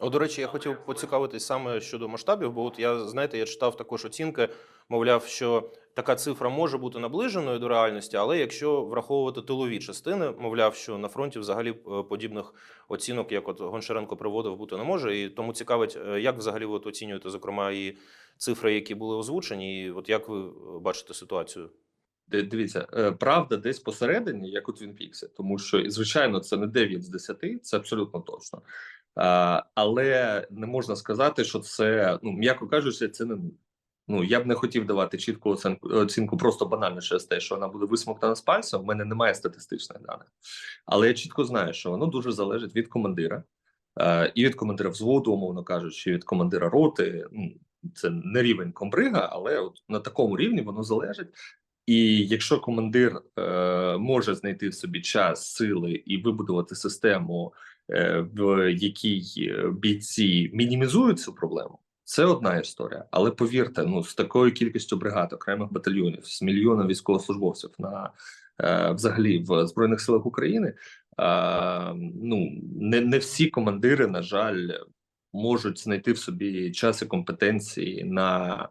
О, до речі, я хотів поцікавитись саме щодо масштабів, бо от я знаєте, я читав також оцінки, мовляв, що така цифра може бути наближеною до реальності, але якщо враховувати тилові частини, мовляв, що на фронті взагалі е, подібних оцінок, як от Гончаренко приводив, бути не може. І тому цікавить, е, як взагалі ви от оцінюєте, зокрема, і цифри, які були озвучені, і от як ви е, бачите ситуацію? Дивіться, правда десь посередині, як у Твін Піксі, тому що, звичайно, це не 9 з 10, це абсолютно точно. Але не можна сказати, що це, ну, м'яко кажучи, це не. Ну, я б не хотів давати чітку оцінку, оцінку просто банально через те, що вона буде висмоктана з пальця. В мене немає статистичних даних. Але я чітко знаю, що воно дуже залежить від командира е, і від командира взводу, умовно кажучи, від командира роти. Ну, це не рівень комбрига, але от на такому рівні воно залежить. І якщо командир е, може знайти в собі час, сили і вибудувати систему, е, в якій е, бійці мінімізують цю проблему, це одна історія. Але повірте, ну з такою кількістю бригад, окремих батальйонів, з мільйоном військовослужбовців на е, взагалі в збройних силах України, е, ну не, не всі командири, на жаль, можуть знайти в собі час і компетенції на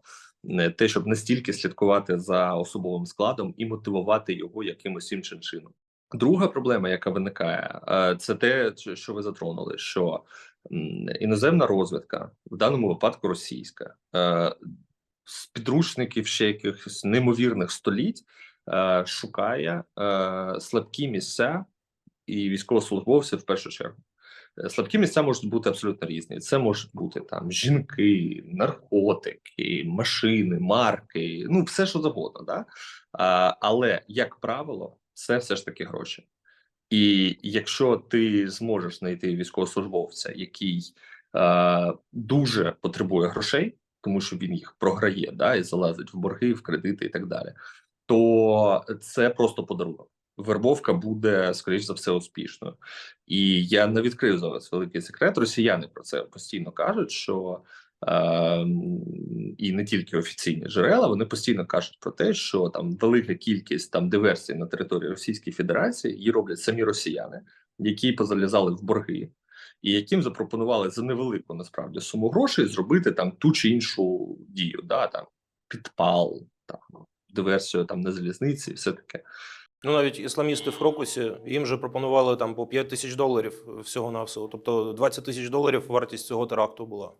те, щоб настільки слідкувати за особовим складом і мотивувати його якимось іншим чином. Друга проблема, яка виникає, е, це те, що ви затронули, що іноземна розвідка, в даному випадку російська, е, з підручників ще якихось неймовірних століть е, шукає слабкі місця і військовослужбовців в першу чергу. Е, Слабкі місця можуть бути абсолютно різні. Це можуть бути там жінки, наркотики, машини, марки, ну все що завгодно. Да? А, але як правило, це все ж таки гроші. І якщо ти зможеш знайти військовослужбовця, який е, дуже потребує грошей, тому що він їх програє, да, і залазить в борги, в кредити і так далі, то це просто подарунок. Вербовка буде, скоріш за все, успішною. І я не відкрив зараз великий секрет. Росіяни про це постійно кажуть, що е, і не тільки офіційні джерела, вони постійно кажуть про те, що там велика кількість там диверсій на території Російської Федерації її роблять самі росіяни, які позалізали в борги, і яким запропонували за невелику насправді суму грошей зробити там ту чи іншу дію, да там підпал, там диверсію там на залізниці, і все таке. Ну, навіть ісламісти в Крокусі їм же пропонували там по 5 тисяч доларів всього навсього. Тобто 20 тисяч доларів вартість цього теракту була.